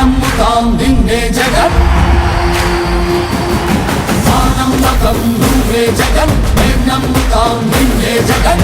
నమ్ముతాం నిన్నే జగన్ మా నమ్మకం నువ్వే జగన్ మేం నమ్ముతాం నిన్నే జగన్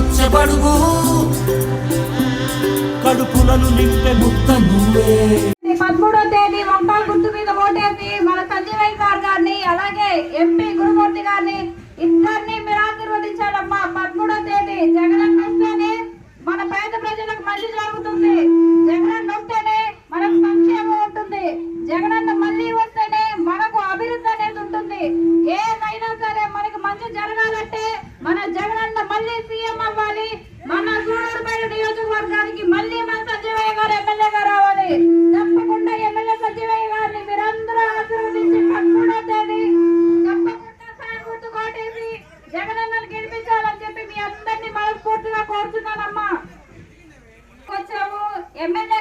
నడిచొచ్చే బడుగు. కడుపులను నింపే ముక్త నువ్వే పదమూడో తేదీ వంకాల గుర్తు మీద ఓటేసి మన సంజయ్ సార్ గారిని అలాగే ఎంపీ గురుమూర్తి గారిని ఇద్దరిని మీరు ఆశీర్వదించాలమ్మా పదమూడో తేదీ జగన్ వస్తేనే మన పేద ప్రజలకు మళ్ళీ జరుగుతుంది. జగన్ వస్తేనే మనకు సంక్షేమం ఉంటుంది. జగనన్న మళ్ళీ వస్తేనే మనకు అభివృద్ధి అనేది ఉంటుంది. ఏదైనా సరే మనకి మంచి జరగాలంటే మన జగనన్న మళ్ళీ సీఎం కోరుతున్నానమ్మా. కొంచెము ఎమ్మెల్యే